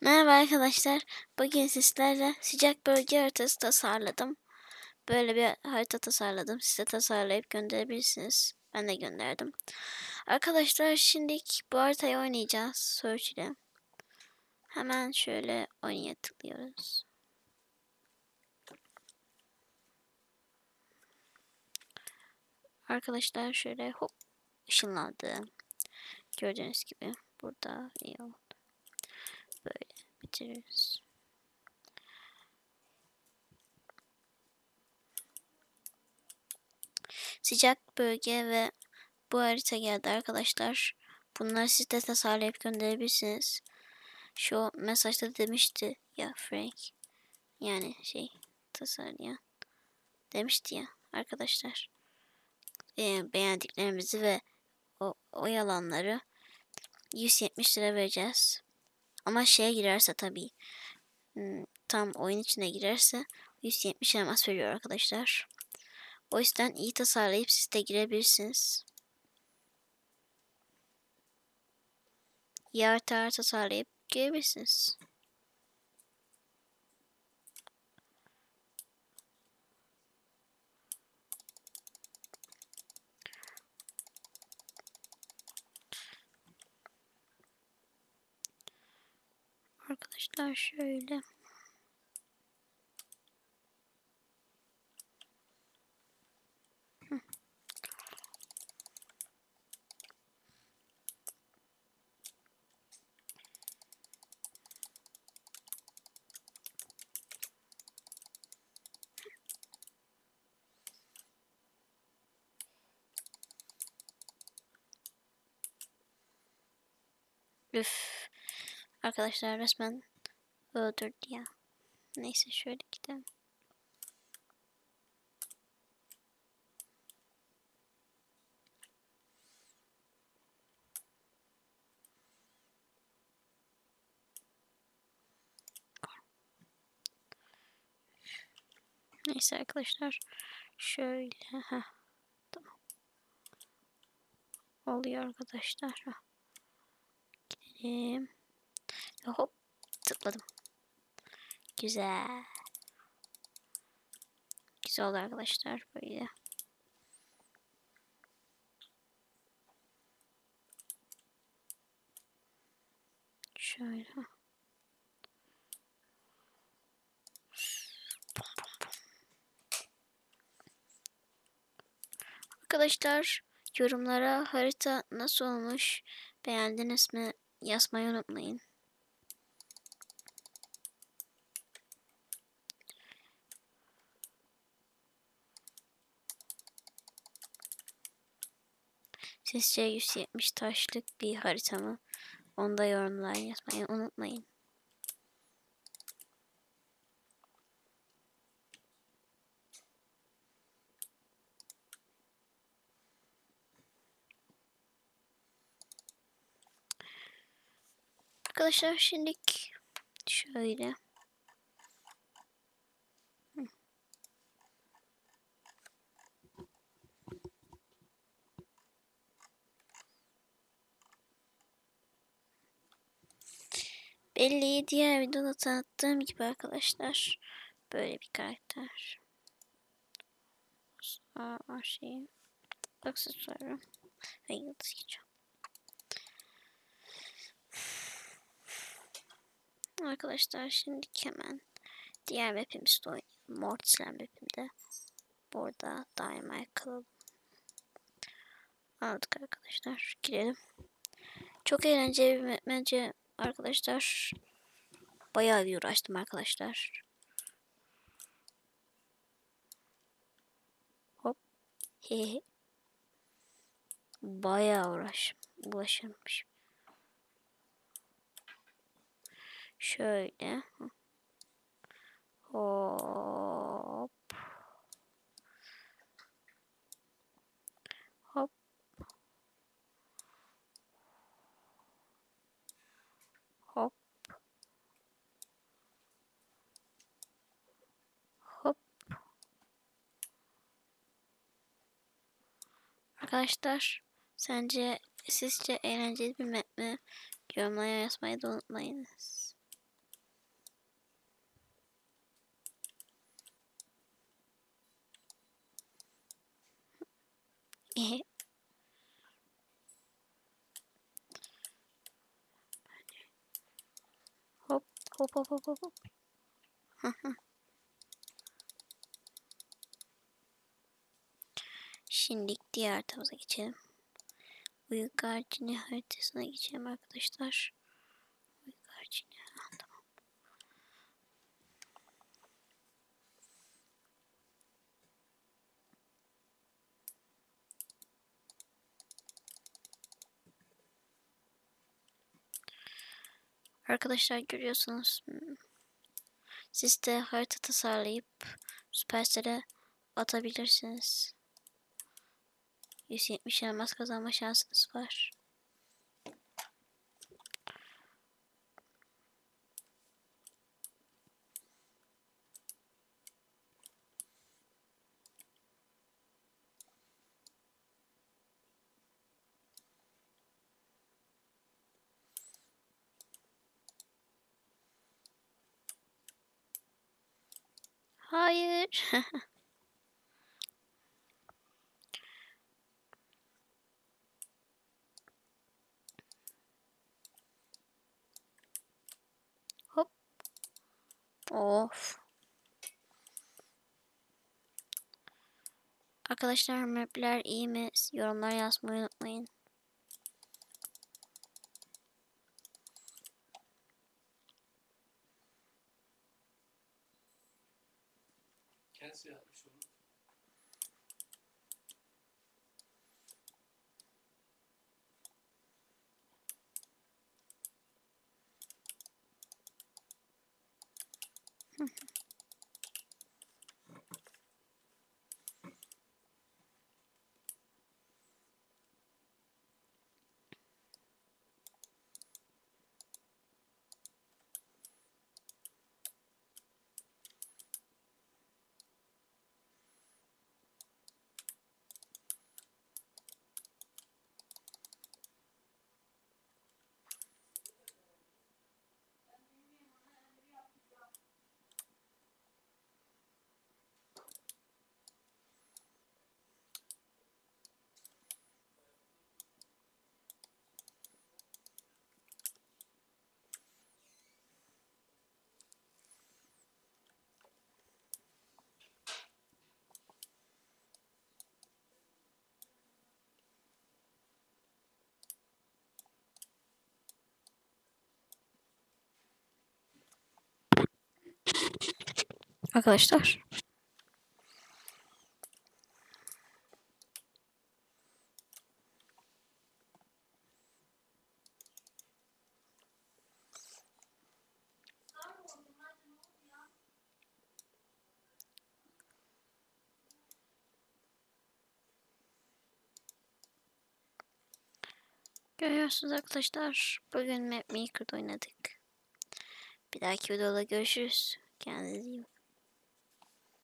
Merhaba arkadaşlar. Bugün sizlerle sıcak bölge haritası tasarladım. Böyle bir harita tasarladım. Size tasarlayıp gönderebilirsiniz. Ben de gönderdim. Arkadaşlar şimdi bu haritayı oynayacağız. Search ile. Hemen şöyle oynaya tıklıyoruz. Arkadaşlar şöyle hop ışınlandı. Gördüğünüz gibi burada iyi oldu. Bitiririz. Sıcak bölge ve bu harita geldi arkadaşlar. Bunları siz de tasarlayıp gönderebilirsiniz. Şu mesajda demişti ya Frank. Yani şey tasarlayan. Demişti ya arkadaşlar. Ee, beğendiklerimizi ve o, o yalanları 170 lira vereceğiz. Ama şeye girerse tabii tam oyun içine girerse 170 elmas veriyor arkadaşlar. O yüzden iyi tasarlayıp siz de girebilirsiniz. Haritalar tasarlayıp girebilirsiniz. Arkadaşlar şöyle. Üf. Arkadaşlar resmen öldürdü ya. Neyse şöyle gidelim. Neyse arkadaşlar. Şöyle. Heh. Tamam. Oluyor arkadaşlar. Gidelim. Hop. Tıkladım. Güzel. Güzel oldu arkadaşlar. Böyle. Şöyle. Arkadaşlar yorumlara harita nasıl olmuş beğendiniz mi yazmayı unutmayın. Sizce 170 taşlık bir harita mı? Onu da yorumlara yazmayı unutmayın. Arkadaşlar şimdilik şöyle. Belli diğer videoda tanıttığım gibi arkadaşlar böyle bir karakter. Aa, şey aksesuarı ve yıldız geçiyor. Arkadaşlar şimdi hemen diğer mapimizde oynayalım. Mortisland mapimde. Burada daima kalalım. Aldık arkadaşlar. Girelim. Çok eğlenceli bir map bence arkadaşlar. Bayağı bir uğraştım arkadaşlar. Hop. Hehe. Bayağı uğraş. Ulaşılmış. Şöyle. Hop. arkadaşlar. Sence sizce eğlenceli bir map mi? Yorumlara yazmayı da unutmayınız. hop hop hop hop hop. Şimdi diğer haritamıza geçelim. Uygarcini haritasına geçelim arkadaşlar. Uygarcini. Ha, tamam. Arkadaşlar görüyorsunuz. hmm, Siz de harita tasarlayıp Supercell'e atabilirsiniz. 170 elmas kazanma şansınız var. Hayır. Hop. Of. Arkadaşlar mapler iyi mi? Yorumlar yazmayı unutmayın. Kendisi yapmış onu. Mm-hmm. Arkadaşlar. Görüyorsunuz arkadaşlar. Bugün Map Maker'da oynadık. Bir dahaki videoda görüşürüz. Kendinize iyi bakın.